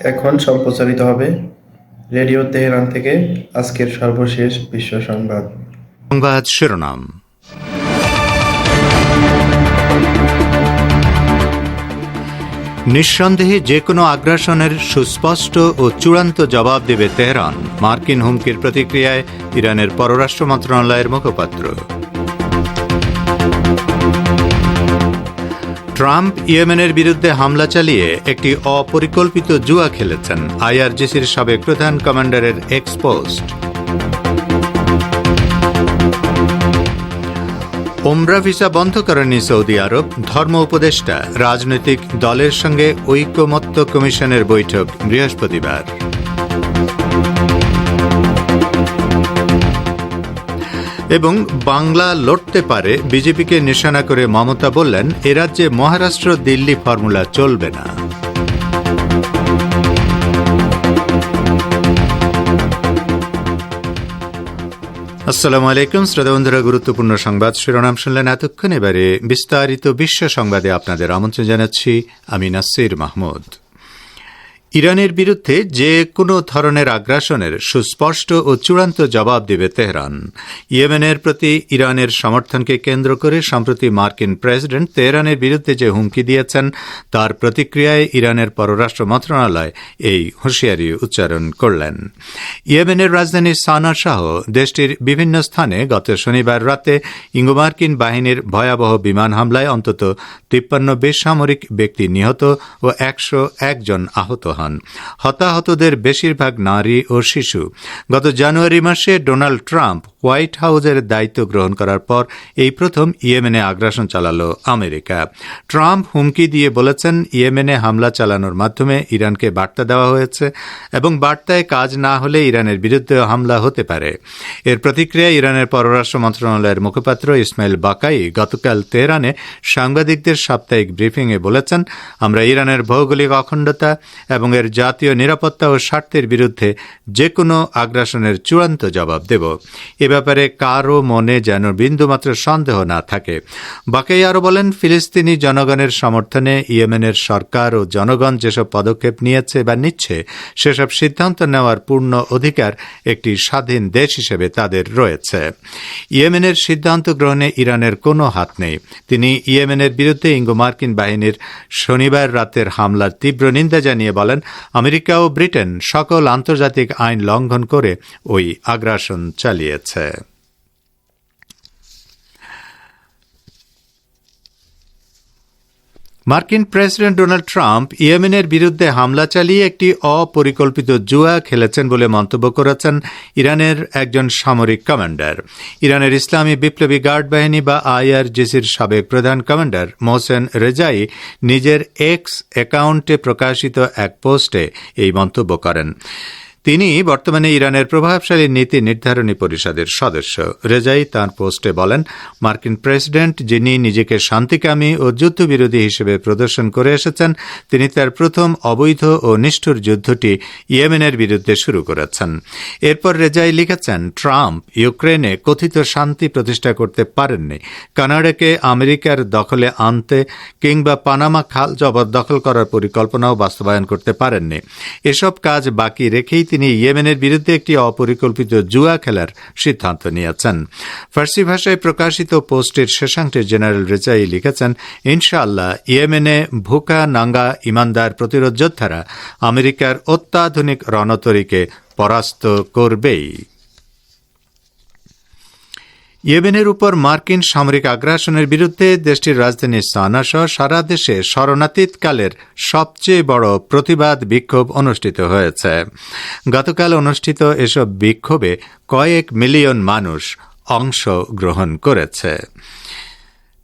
এখন সম্প্রচারিত হবে রেডিও তেহরান থেকে আজকের সর্বশেষ বিশ্ব সংবাদ। সংবাদ শিরোনাম। নিঃসন্দেহে যে কোনো আগ্রাসনের সুস্পষ্ট ও চূড়ান্ত জবাব দেবে তেহরান। মার্কিন হুমকির প্রতিক্রিয়ায় ইরানের পররাষ্ট্র মন্ত্রণালয়ের মুখপাত্র। ট্রাম্প ইয়েমেনের বিরুদ্ধে হামলা চালিয়ে একটি অপরিকল্পিত জুয়া খেলেছেন আইআরজিসির সাবেক প্রধান কমান্ডারের এক্সপোস্ট ওমরা ভিসা বন্ধ করেনি সৌদি আরব, ধর্ম উপদেষ্টা, রাজনৈতিক দলের সঙ্গে ঐকমত্য কমিশনের বৈঠক বৃহস্পতিবার। এবং বাংলা লড়তে পারে, বিজেপিকে নিশানা করে মমতা বললেন, এ রাজ্যে মহারাষ্ট্র, দিল্লি ফর্মুলা চলবে না। আসসালামু আলাইকুম, শ্রোতা বন্ধুরা, গুরুত্বপূর্ণ সংবাদ শিরোনাম শুনলেন এতক্ষণ। এবারে বিস্তারিত বিশ্ব সংবাদে আপনাদের আমন্ত্রণ জানাচ্ছি আমি নাসির মাহমুদ। ইরানের বিরুদ্ধে যে কোনো ধরনের আগ্রাসনের সুস্পষ্ট ও চূড়ান্ত জবাব দেবে তেহরান। ইয়েমেনের প্রতি ইরানের সমর্থনকে কেন্দ্র করে সম্প্রতি মার্কিন প্রেসিডেন্ট তেহরানের বিরুদ্ধে যে হুমকি দিয়েছেন, তার প্রতিক্রিয়ায় ইরানের পররাষ্ট্র মন্ত্রণালয় এই হুঁশিয়ারি উচ্চারণ করলেন। ইয়েমেনের রাজধানী সানা সহ দেশটির বিভিন্ন স্থানে গত শনিবার রাতে ইঙ্গোমার্কিন বাহিনীর ভয়াবহ বিমান হামলায় অন্তত তিপ্পান্ন বেসামরিক ব্যক্তি নিহত ও একশো একজন আহত হন। হতাহতদের বেশিরভাগ নারী ও শিশু। গত জানুয়ারি মাসে ডোনাল্ড ট্রাম্প হোয়াইট হাউসের দায়িত্ব গ্রহণ করার পর এই প্রথম ইয়েমেনে আগ্রাসন চালাল আমেরিকা। ট্রাম্প হুমকি দিয়ে বলেছেন, ইয়েমেনে হামলা চালানোর মাধ্যমে ইরানকে বার্তা দেওয়া হয়েছে এবং বার্তায় কাজ না হলে ইরানের বিরুদ্ধে হামলা হতে পারে। এর প্রতিক্রিয়ায় ইরানের পররাষ্ট্র মন্ত্রণালয়ের মুখপাত্র ইসমাইল বাকাই গতকাল তেহরানে সাংবাদিকদের সাপ্তাহিক ব্রিফিংয়ে বলেছেন, আমরা ইরানের ভৌগোলিক অখণ্ডতা এবং এর জাতীয় নিরাপত্তা ও স্বার্থের বিরুদ্ধে যে কোনো আগ্রাসনের চূড়ান্ত জবাব দেব। এ ব্যাপারে কারও মনে যেন বিন্দুমাত্র সন্দেহ না থাকে। বাকাই আরও বলেন, ফিলিস্তিনি জনগণের সমর্থনে ইয়েমেনের সরকার ও জনগণ যেসব পদক্ষেপ নিয়েছে বা নিচ্ছে, সেসব সিদ্ধান্ত নেওয়ার পূর্ণ অধিকার একটি স্বাধীন দেশ হিসেবে তাদের রয়েছে। ইয়েমেনের সিদ্ধান্ত গ্রহণে ইরানের কোনো হাত নেই। তিনি ইয়েমেনের বিরুদ্ধে ইঙ্গো মার্কিন বাহিনীর শনিবার রাতের হামলার তীব্র নিন্দা জানিয়ে বলেন আমেরিকা ও ব্রিটেন সকল আন্তর্জাতিক আইন লঙ্ঘন করে ওই আগ্রাসন চালিয়েছে। মার্কিন প্রেসিডেন্ট ডোনাল্ড ট্রাম্প ইয়েমেনের বিরুদ্ধে হামলা চালিয়ে একটি অপরিকল্পিত জুয়া খেলেছেন বলে মন্তব্য করেছেন ইরানের একজন সামরিক কমান্ডার। ইরানের ইসলামী বিপ্লবী গার্ড বাহিনী বা আইআরজিসির সাবেক প্রধান কমান্ডার মোহসেন রেজাই নিজের এক্স অ্যাকাউন্টে প্রকাশিত এক পোস্টে এই মন্তব্য করেন। তিনি বর্তমানে ইরানের প্রভাবশালী নীতি নির্ধারণী পরিষদের সদস্য। রেজাই তাঁর পোস্টে বলেন, মার্কিন প্রেসিডেন্ট, যিনি নিজেকে শান্তিকামী ও যুদ্ধবিরোধী হিসেবে প্রদর্শন করে এসেছেন, তিনি তার প্রথম অবৈধ ও নিষ্ঠুর যুদ্ধটি ইয়েমেনের বিরুদ্ধে শুরু করেছেন। এরপর রেজাই লিখেছেন, ট্রাম্প ইউক্রেনে কথিত শান্তি প্রতিষ্ঠা করতে পারেননি। কানাডাকে আমেরিকার দখলে আনতে কিংবা পানামা খাল জবরদখল করার পরিকল্পনাও বাস্তবায়ন করতে পারেননি। এসব কাজ বাকি রেখেই তিনি ইয়েমেনের বিরুদ্ধে একটি অপরিকল্পিত জুয়া খেলার সিদ্ধান্ত নিয়েছেন। ফার্সি ভাষায় প্রকাশিত পোস্টের শেষাংশে জেনারেল রেজাই লিখেছেন, ইনশাআল্লাহ, ইয়েমেনে ভুকা নাঙ্গা ইমানদার প্রতিরোধ যোদ্ধারা আমেরিকার অত্যাধুনিক রণতরীকে পরাস্ত করবেই। ইয়েমেনের উপর মার্কিন সামরিক আগ্রাসনের বিরুদ্ধে দেশটির রাজধানী সানা সারা দেশে শরণাতীতকালের সবচেয়ে বড় প্রতিবাদ বিক্ষোভ অনুষ্ঠিত হয়েছে। গতকাল অনুষ্ঠিত এসব বিক্ষোভে কয়েক মিলিয়ন মানুষ অংশগ্রহণ করেছে।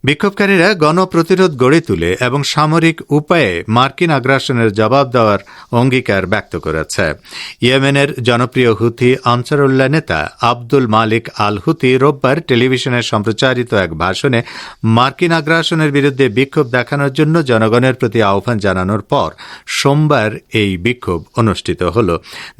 বিক্ষোভকারীরা গণপ্রতিরোধ গড়ে তুলে এবং সামরিক উপায়ে মার্কিন আগ্রাসনের জবাব দেওয়ার অঙ্গীকার ব্যক্ত করেছে। ইয়েমেনের জনপ্রিয় হুথি আনসারুল্লাহ নেতা আব্দুল মালিক আল হুথি রোববার টেলিভিশনে সম্প্রচারিত এক ভাষণে মার্কিন আগ্রাসনের বিরুদ্ধে বিক্ষোভ দেখানোর জন্য জনগণের প্রতি আহ্বান জানানোর পর সোমবার এই বিক্ষোভ অনুষ্ঠিত হল।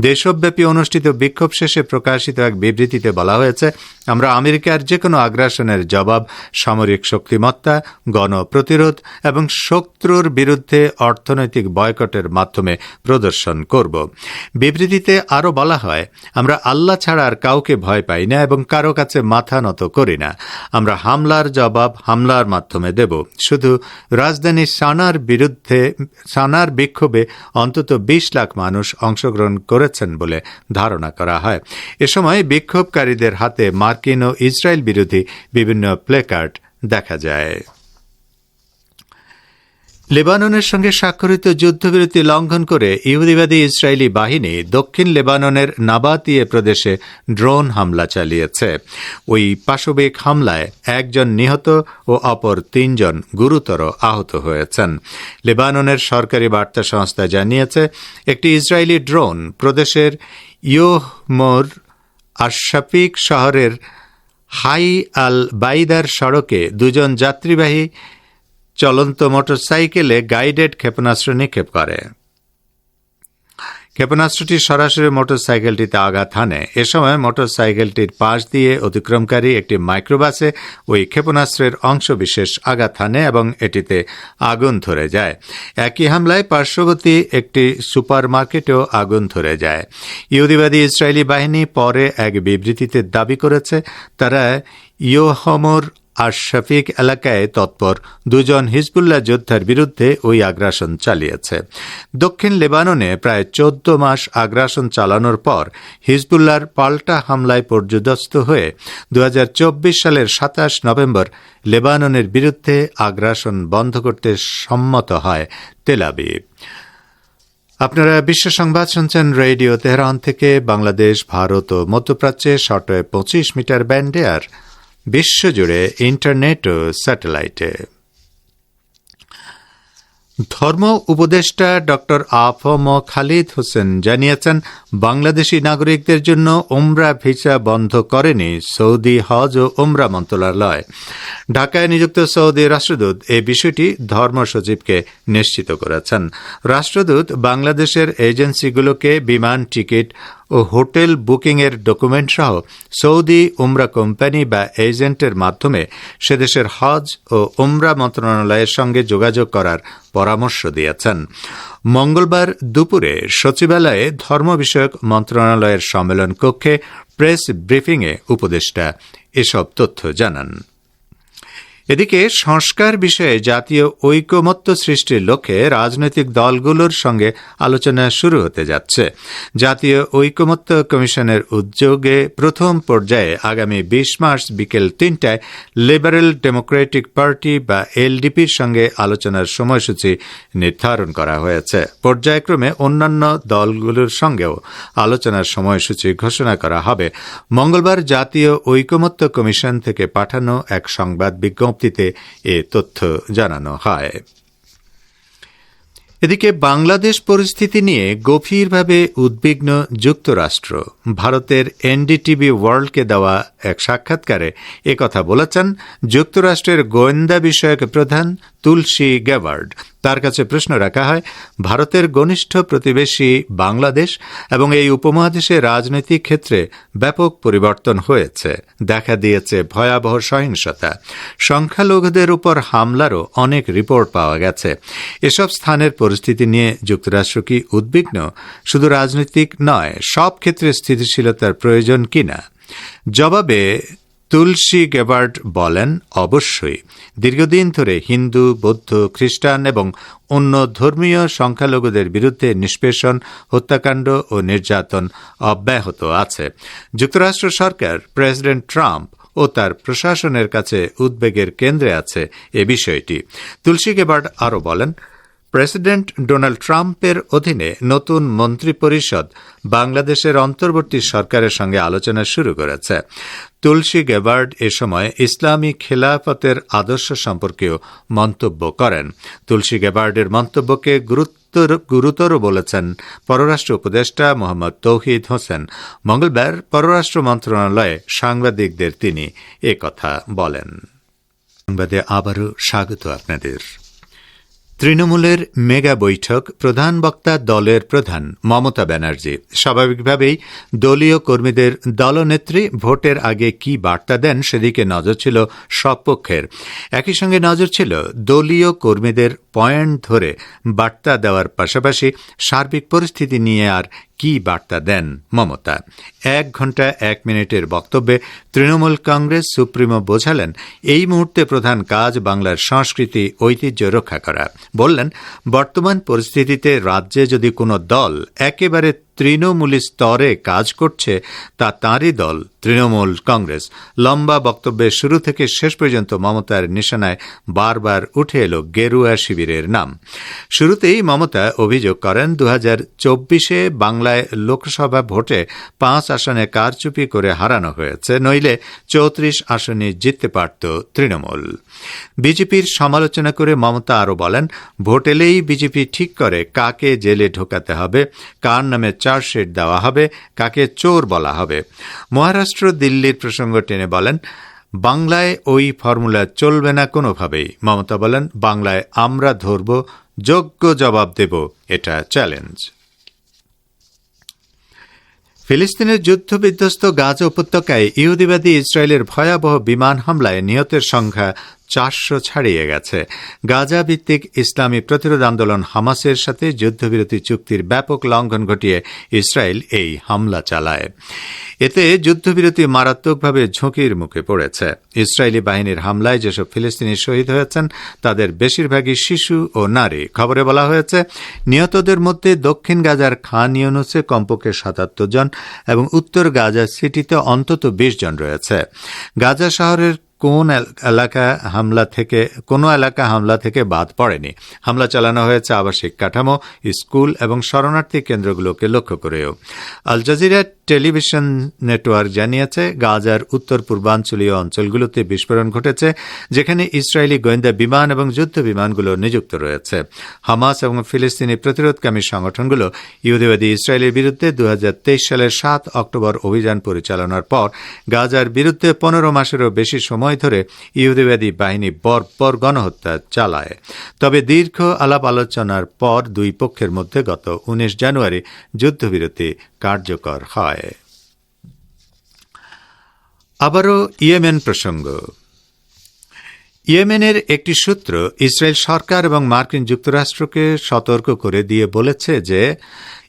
দেশব্যাপী অনুষ্ঠিত বিক্ষোভ শেষে প্রকাশিত এক বিবৃতিতে বলা হয়েছে, আমরা আমেরিকার যে কোনো আগ্রাসনের জবাব সামরিক শক্তিমত্তা গণপ্রতিরোধ এবং শত্রুর বিরুদ্ধে অর্থনৈতিক বয়কটের মাধ্যমে প্রদর্শন করব। বিবৃতিতে আরও বলা হয়, আমরা আল্লাহ ছাড়া আর কাউকে ভয় পাই না এবং কারও কাছে মাথা নত করি না। আমরা হামলার জবাব হামলার মাধ্যমে দেব। শুধু রাজধানী সানার বিরুদ্ধে, সানার বিক্ষোভে অন্তত বিশ লাখ মানুষ অংশগ্রহণ করেছেন বলে ধারণা করা হয়। এ সময় বিক্ষোভকারীদের হাতে মার্কিন ও ইসরায়েল বিরোধী বিভিন্ন প্লেকার্ড দেখা যায়। লেবাননের সঙ্গে স্বাক্ষরিত যুদ্ধবিরতি লঙ্ঘন করে ইহুদিবাদী ইসরায়েলি বাহিনী দক্ষিণ লেবাননের নাবাতিয়ে প্রদেশে ড্রোন হামলা চালিয়েছে। ওই পাশবিক হামলায় একজন নিহত ও অপর তিনজন গুরুতর আহত হয়েছেন। লেবাননের সরকারি বার্তা সংস্থা জানিয়েছে, একটি ইসরায়েলি ড্রোন প্রদেশের ইয়োহমোর আশাফিক শহরের হাই আল বাইদার সড়কে দুজন যাত্রীবাহী চলন্ত মোটরসাইকেলে গাইডেড ক্ষেপণাস্ত্র নিক্ষেপ করে। ক্ষেপণাস্ত্রটি সরাসরি মোটরসাইকেলটিতে আঘাত হানে। এ সময় মোটরসাইকেলটির পাশ দিয়ে অতিক্রমকারী একটি মাইক্রোবাসে ওই ক্ষেপণাস্ত্রের অংশবিশেষ আঘাত হানে এবং এটিতে আগুন ধরে যায়। একই হামলায় পার্শ্ববর্তী একটি সুপার মার্কেটেও আগুন ধরে যায়। ইহুদিবাদী ইসরায়েলি বাহিনী পরে এক বিবৃতিতে দাবি করেছে, তারা ইয়োহমর আর শফিক এলাকায় তৎপর দুজন হিজবুল্লাহ যোদ্ধার বিরুদ্ধে ওই আগ্রাসন চালিয়েছে। দক্ষিণ লেবাননে প্রায় চোদ্দ মাস আগ্রাসন চালানোর পর হিজবুল্লাহর পাল্টা হামলায় পর্যদস্ত হয়ে দু হাজার চব্বিশ সালের সাতাশ নভেম্বর লেবাননের বিরুদ্ধে আগ্রাসন বন্ধ করতে সম্মত হয় তেলাবিব আপনারা বিশ্ব সংবাদ শুনছেন রেডিও তেহরান থেকে। বাংলাদেশ, ভারত ও মধ্যপ্রাচ্যে শর্টওয়ে পঁচিশ মিটার ব্যান্ডে আর বিশ্বজুড়ে ইন্টারনেট ও স্যাটেলাইটে। ধর্ম উপদেষ্টা ডক্টর আফম খালিদ হোসেন জানিয়েছেন, বাংলাদেশি নাগরিকদের জন্য ওমরা ভিসা বন্ধ করেনি সৌদি হজ ও ওমরা মন্ত্রণালয়। ঢাকায় নিযুক্ত সৌদি রাষ্ট্রদূত এই বিষয়টি ধর্ম সচিবকে নিশ্চিত করেছেন। রাষ্ট্রদূত বাংলাদেশের এজেন্সিগুলোকে বিমান টিকিট ও হোটেল বুকিংয়ের ডকুমেন্ট সহ সৌদি উমরা কোম্পানি বা এজেন্টের মাধ্যমে সেদেশের হজ ও উমরা মন্ত্রণালয়ের সঙ্গে যোগাযোগ করার পরামর্শ দিয়েছেন। মঙ্গলবার দুপুরে সচিবালয়ে ধর্ম বিষয়ক মন্ত্রণালয়ের সম্মেলন কক্ষে প্রেস ব্রিফিংয়ে উপদেষ্টা এসব তথ্য জানান। এদিকে সংস্কার বিষয়ে জাতীয় ঐকমত্য সৃষ্টির লক্ষ্যে রাজনৈতিক দলগুলোর সঙ্গে আলোচনা শুরু হতে যাচ্ছে। জাতীয় ঐকমত্য কমিশনের উদ্যোগে প্রথম পর্যায়ে আগামী বিশ মার্চ বিকেল তিনটায় লিবারেল ডেমোক্রেটিক পার্টি বা এলডিপির সঙ্গে আলোচনার সময়সূচি নির্ধারণ করা হয়েছে। পর্যায়ক্রমে অন্যান্য দলগুলোর সঙ্গেও আলোচনার সময়সূচি ঘোষণা করা হবে। মঙ্গলবার জাতীয় ঐকমত্য কমিশন থেকে পাঠানো এক সংবাদ বিজ্ঞপ্তি বিজ্ঞপ্তিতে এ তথ্য জানানো হয়। এদিকে বাংলাদেশ পরিস্থিতি নিয়ে গভীরভাবে উদ্বিগ্ন যুক্তরাষ্ট্র। ভারতের এনডিটিভি ওয়ার্ল্ডকে দেওয়া এক সাক্ষাৎকারে একথা বলেছেন যুক্তরাষ্ট্রের গোয়েন্দা বিষয়ক প্রধান তুলসী গ্যাওয়ার্ড তার কাছে প্রশ্ন রাখা হয়, ভারতের ঘনিষ্ঠ প্রতিবেশী বাংলাদেশ এবং এই উপমহাদেশে রাজনৈতিক ক্ষেত্রে ব্যাপক পরিবর্তন হয়েছে। দেখা দিয়েছে ভয়াবহ সহিংসতা। সংখ্যালঘুদের উপর হামলারও অনেক রিপোর্ট পাওয়া গেছে। এসব স্থানের পরিস্থিতি নিয়ে যুক্তরাষ্ট্র কি উদ্বিগ্ন? শুধু রাজনৈতিক নয়, সব ক্ষেত্রে স্থিতিশীলতার প্রয়োজন কিনা? জবাবে তুলসী গেবার্ড বলেন, অবশ্যই। দীর্ঘদিন ধরে হিন্দু, বৌদ্ধ, খ্রিস্টান এবং অন্য ধর্মীয় সংখ্যালঘুদের বিরুদ্ধে নিষ্পেষণ, হত্যাকাণ্ড ও নির্যাতন অব্যাহত আছে। যুক্তরাষ্ট্র সরকার, প্রেসিডেন্ট ট্রাম্প ও তার প্রশাসনের কাছে উদ্বেগের কেন্দ্রে আছে এ বিষয়টি। তুলসী গেবার্ড আরও বলেন প্রেসিডেন্ট ডোনাল্ড ট্রাম্পের অধীনে নতুন মন্ত্রিপরিষদ বাংলাদেশের অন্তর্বর্তী সরকারের সঙ্গে আলোচনা শুরু করেছে। তুলসী গেবার্ড এ সময় ইসলামী খেলাফতের আদর্শ সম্পর্কেও মন্তব্য করেন। তুলসী গেবার্ডের মন্তব্যকে গুরুতর বলেছেন পররাষ্ট্র উপদেষ্টা মোহাম্মদ তৌহিদ হোসেন। মঙ্গলবার পররাষ্ট্র মন্ত্রণালয়ে সাংবাদিকদের তিনি কথা বলেন। সংবাদে আবারও স্বাগত আপনাদের। তৃণমূলের মেগা বৈঠক প্রধান বক্তা দলের প্রধান মমতা ব্যানার্জি। স্বাভাবিকভাবেই দলীয় কর্মীদের দলনেত্রী ভোটের আগে কি বার্তা দেন সেদিকে নজর ছিল সব পক্ষের। একই সঙ্গে নজর ছিল দলীয় কর্মীদের পয়েন্ট ধরে বার্তা দেওয়ার পাশাপাশি সার্বিক পরিস্থিতি নিয়ে আর কি বার্তা দেন মমতা? এক ঘণ্টা এক মিনিটের বক্তব্যে তৃণমূল কংগ্রেস সুপ্রিমো বোঝালেন, এই মুহূর্তে প্রধান কাজ বাংলার সংস্কৃতি, ঐতিহ্য রক্ষা করা। বললেন, বর্তমান পরিস্থিতিতে রাজ্যে যদি কোনো দল একেবারে তৃণমূলী স্তরে কাজ করছে তা তাঁরই দল, তৃণমূল কংগ্রেস। লম্বা বক্তব্যের শুরু থেকে শেষ পর্যন্ত মমতার নিশানায় বারবার উঠে এলো গেরুয়া শিবিরের নাম। শুরুতেই মমতা অভিযোগ করেন দু চব্বিশে বাংলায় লোকসভা ভোটে পাঁচ আসনে কারচুপি করে হারানো হয়েছে, নইলে চৌত্রিশ আসনে জিততে পারত তৃণমূল। বিজেপির সমালোচনা করে মমতা আরও বলেন, ভোট এলেই বিজেপি ঠিক করে কাকে জেলে ঢোকাতে হবে, কার নামে চার্জশিট দেওয়া হবে, কাকে চোর বলা হবে। মহারাষ্ট্র দিল্লির প্রসঙ্গ টেনে বলেন, বাংলায় ওই ফর্মুলা চলবে না কোনোভাবেই। মমতা বলেন, বাংলায় আমরা ধরব, যোগ্য জবাব দেব, এটা চ্যালেঞ্জ। ফিলিস্তিনের যুদ্ধবিধ্বস্ত গাজা উপত্যকায় ইহুদিবাদী ইসরায়েলের ভয়াবহ বিমান হামলায় নিহতের সংখ্যা চারশো ছাড়িয়ে গেছে। গাজা ভিত্তিক ইসলামী প্রতিরোধ আন্দোলন হামাসের সাথে যুদ্ধবিরতি চুক্তির ব্যাপক লঙ্ঘন ঘটিয়ে ইসরায়েল এই হামলা চালায়। এতে যুদ্ধবিরতি মারাত্মকভাবে ঝুঁকির মুখে পড়েছে। ইসরায়েলি বাহিনীর হামলায় যেসব ফিলিস্তিনি শহীদ হয়েছেন, তাদের বেশিরভাগই শিশু ও নারী। খবরে বলা হয়েছে, নিহতদের মধ্যে দক্ষিণ গাজার খান ইউনুসে কমপক্ষে সাতাত্তর জন এবং উত্তর গাজা সিটিতে অন্তত বিশ জন রয়েছে। গাজা শহরের কোন এলাকা হামলা থেকে, কোন এলাকা হামলা থেকে বাদ পড়েনি। হামলা চালানো হয়েছে আবাসিক কাঠামো, স্কুল এবং শরণার্থী কেন্দ্রগুলোকে লক্ষ্য করেও। আল জাজিরা টেলিভিশন নেটওয়ার্ক জানিয়েছে, গাজার উত্তর পূর্বাঞ্চলীয় অঞ্চলগুলোতে বিস্ফোরণ ঘটেছে, যেখানে ইসরায়েলি গোয়েন্দা বিমান এবং যুদ্ধ বিমানগুলো নিযুক্ত রয়েছে। হামাস এবং ফিলিস্তিনি প্রতিরোধকামী সংগঠনগুলো ইহুদিবাদী ইসরায়েলের বিরুদ্ধে দু হাজার তেইশ সালের সাত অক্টোবর অভিযান পরিচালনার পর গাজার বিরুদ্ধে পনেরো মাসেরও বেশি সময় সময় ধরে ইহুদিবাদী বাহিনী বর্বর গণহত্যা চালায়। তবে দীর্ঘ আলাপ আলোচনার পর দুই পক্ষের মধ্যে গত উনিশ জানুয়ারি যুদ্ধবিরতি কার্যকর হয়। আবারও ইয়েমেন প্রসঙ্গ। ইয়েমেনের একটি সূত্র ইসরায়েল সরকার এবং মার্কিন যুক্তরাষ্ট্রকে সতর্ক করে দিয়ে বলেছে যে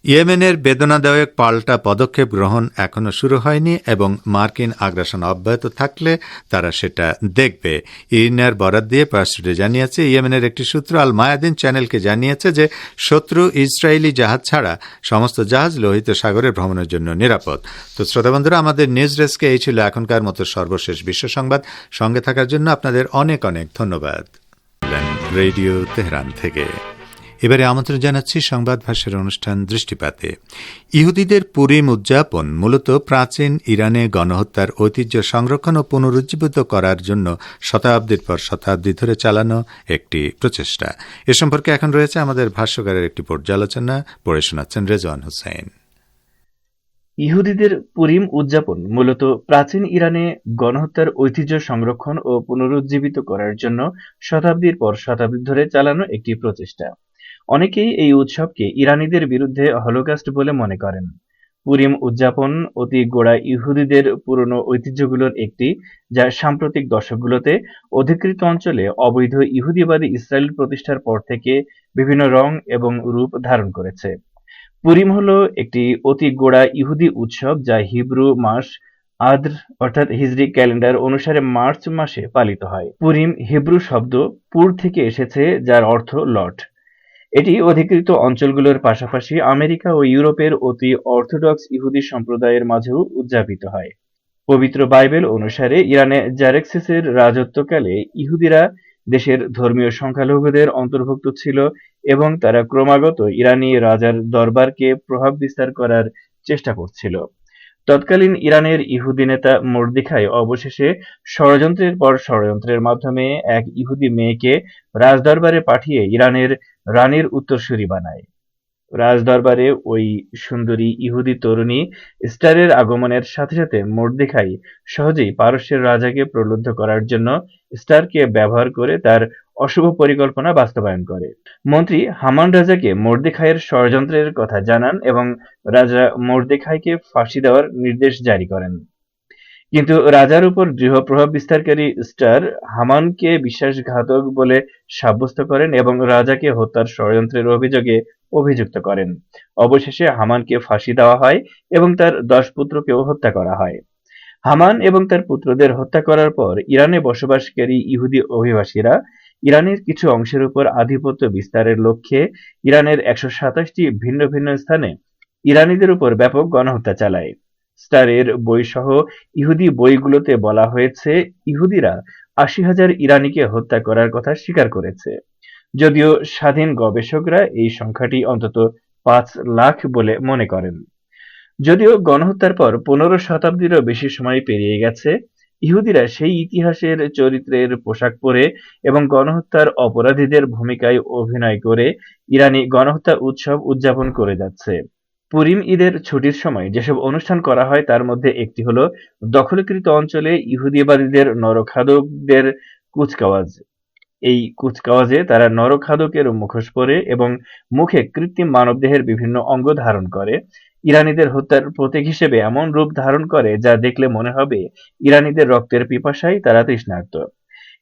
ইয়েমেনের বেদনাদায়ক পাল্টা পদক্ষেপ গ্রহণ এখনও শুরু হয়নি এবং মার্কিন আগ্রাসন অব্যাহত থাকলে তারা সেটা দেখবে। ইরিনার বরাদ দিয়ে পার্সিডে জানিয়েছে, ইয়েমেনের একটি সূত্র আল মায়াদিন চ্যানেলকে জানিয়েছে যে শত্রু ইসরায়েলি জাহাজ ছাড়া সমস্ত জাহাজ লোহিত সাগরে ভ্রমণের জন্য নিরাপদ। তো শ্রোতাবন্ধুরা আমাদের নিউজ ডেস্কে এই ছিল এখনকার মতো সর্বশেষ বিশ্ব সংবাদ। সঙ্গে থাকার জন্য আপনাদের অনেক অনেক ধন্যবাদ। রেডিও তেহরান থেকে। এবারে আমন্ত্রণ জানাচ্ছি সংবাদ ভাষার অনুষ্ঠান দৃষ্টিপাতে। ইহুদিদের পুরিম উদযাপন মূলত প্রাচীন ইরানে গণহত্যার ঐতিহ্য সংরক্ষণ ও পুনরুজ্জীবিত করার জন্য শতাব্দীর পর শতাব্দী ধরে চালানো একটি প্রচেষ্টা। এ সম্পর্কে এখন রয়েছে আমাদের ভাষ্যকারের একটি পর্যালোচনা। পড়ে শোনাচ্ছেন রেজওয়ান হোসেন। ইহুদিদের পুরিম উদযাপন মূলত প্রাচীন ইরানে গণহত্যার ঐতিহ্য সংরক্ষণ ও পুনরুজ্জীবিত করার জন্য শতাব্দীর পর শতাব্দী ধরে চালানো একটি প্রচেষ্টা। অনেকেই এই উৎসবকে ইরানিদের বিরুদ্ধে হলোকাস্ট বলে মনে করেন। পুরিম উদযাপন অতি গোড়া ইহুদিদের পুরনো ঐতিহ্যগুলোর একটি, যা সাম্প্রতিক দশকগুলোতে অধিকৃত অঞ্চলে অবৈধ ইহুদিবাদী ইসরায়েল প্রতিষ্ঠার পর থেকে বিভিন্ন রং এবং রূপ ধারণ করেছে। পুরিম হল একটি অতি গোড়া ইহুদি উৎসব যা হিব্রু মাস, আদ্র অর্থাৎ হিজরি ক্যালেন্ডার অনুসারে মার্চ মাসে পালিত হয়। পুরিম হিব্রু শব্দ পুর থেকে এসেছে, যার অর্থ লট। এটি অধিকৃত অঞ্চলগুলোর পাশাপাশি আমেরিকা ও ইউরোপের অতি অর্থোডক্স ইহুদি সম্প্রদায়ের মাঝেও উদযাপিত হয়। পবিত্র বাইবেল অনুসারে ইরানে জারেক্সিসের রাজত্বকালে ইহুদিরা দেশের ধর্মীয় সংখ্যালঘুদের অন্তর্ভুক্ত ছিল এবং তারা ক্রমাগত ইরানি রাজার দরবারকে প্রভাব বিস্তার করার চেষ্টা করছিল। তৎকালীন ইরানের ইহুদি নেতা মর্দিখাই অবশেষে ষড়যন্ত্রের পর ষড়যন্ত্রের মাধ্যমে এক ইহুদি মেয়েকে রাজদরবারে পাঠিয়ে ইরানের রানীর উত্তরসূরি বানায়। রাজদরবারে ওই সুন্দরী ইহুদি তরুণী স্টারের আগমনের সাথে সাথে মর্দিখাই সহজেই পারস্যের রাজাকে প্রলুব্ধ করার জন্য স্টারকে ব্যবহার করে তার অশুভ পরিকল্পনা বাস্তবায়ন করে। মন্ত্রী হামান রাজাকে মর্দেখাইয়ের ষড়যন্ত্রের কথা জানান এবং রাজা মর্দেখাইকে ফাঁসি দেওয়ার নির্দেশ জারি করেন। কিন্তু রাজার উপর দৃঢ় প্রভাব বিস্তারকারী স্টার হামানকে বিশ্বাসঘাতক বলে সাব্যস্ত করেন এবং রাজাকে হত্যার ষড়যন্ত্রের অভিযোগে অভিযুক্ত করেন। অবশেষে হামানকে ফাঁসি দেওয়া হয় এবং তার দশ পুত্রকেও হত্যা করা হয়। হামান এবং তার পুত্রদের হত্যা করার পর ইরানে বসবাসকারী ইহুদি অভিবাসীরা ইরানের কিছু অংশের উপর আধিপত্য বিস্তারের লক্ষ্যে ইরানের একশো সাতাশটি ভিন্ন ভিন্ন স্থানে ইরানিদের উপর ব্যাপক গণহত্যা চালায়। স্টারের বইসহ ইহুদি বইগুলোতে বলা হয়েছে, ইহুদিরা আশি হাজার ইরানিকে হত্যা করার কথা স্বীকার করেছে। যদিও স্বাধীন গবেষকরা এই সংখ্যাটি অন্তত পাঁচ লাখ বলে মনে করেন। যদিও গণহত্যার পর পনেরো শতাব্দীরও বেশি সময় পেরিয়ে গেছে, ইহুদিরা সেই ইতিহাসের চরিত্রের পোশাক পরে এবং গণহত্যার অপরাধীদের ভূমিকায় অভিনয় করে ইরানি গণহত্যা উৎসব উদযাপন করে যাচ্ছে। পুরিম ঈদের ছুটির সময় যেসব অনুষ্ঠান করা হয়, তার মধ্যে একটি হলো দখলকৃত অঞ্চলে ইহুদিবাদীদের নরখাদকদের কুচকাওয়াজ। এই কুচকাওয়াজে তারা নরখাদকের মুখোশ পরে এবং মুখে কৃত্রিম মানবদেহের বিভিন্ন অঙ্গ ধারণ করে। ইরানিদের হত্যার প্রতীক হিসেবে এমন রূপ ধারণ করে যা দেখলে মনে হবে ইরানিদের রক্তের পিপাসায় তারা তৃষ্ণার্ত।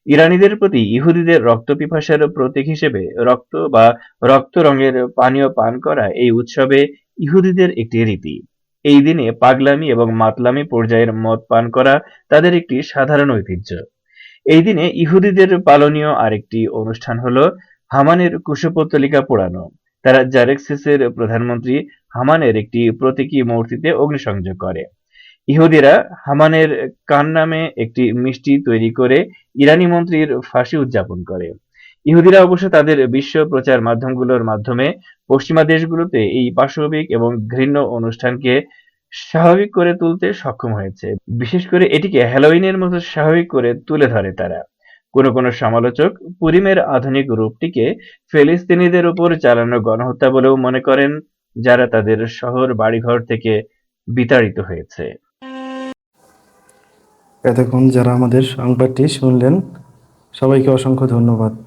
ইরানিদের প্রতি ইহুদিদের রক্ত পিপাসার প্রতীক হিসেবে রক্ত বা রক্ত রঙের পানীয় পান করা এই উৎসবে ইহুদিদের একটি রীতি। এই দিনে পাগলামি এবং মাতলামি পর্যায়ের মদ পান করা তাদের একটি সাধারণ ঐতিহ্য। এই দিনে ইহুদিদের পালনীয় আরেকটি অনুষ্ঠান হল হামানের কুশপুত্তলিকা পোড়ানো। তারা জারেক্সিসের প্রধানমন্ত্রী হামানের একটি প্রতীকী মূর্তিতে অগ্নিসংযোগ করে। ইহুদিরা হামানের কান নামে একটি মিষ্টি তৈরি করে ইরানি মন্ত্রীর ফাঁসি উদযাপন করে। ইহুদিরা অবশ্য তাদের বিশ্ব প্রচার মাধ্যমগুলোর মাধ্যমে পশ্চিমা দেশগুলোতে এই পাশবিক এবং ঘৃণ্য অনুষ্ঠানকে স্বাভাবিক করে তুলতে সক্ষম হয়েছে। বিশেষ করে এটিকে হ্যালোইনের মতো স্বাভাবিক করে তুলে ধরে তারা। কোনো কোনো সমালোচক পুরিমের আধুনিক রূপটিকে ফিলিস্তিনিদের উপর চালানো গণহত্যা বলেও মনে করেন, যারা তাদের শহর, বাড়িঘর থেকে বিতাড়িত হয়েছে। এতক্ষণ যারা আমাদের সংবাদটি শুনলেন, সবাইকে অসংখ্য ধন্যবাদ।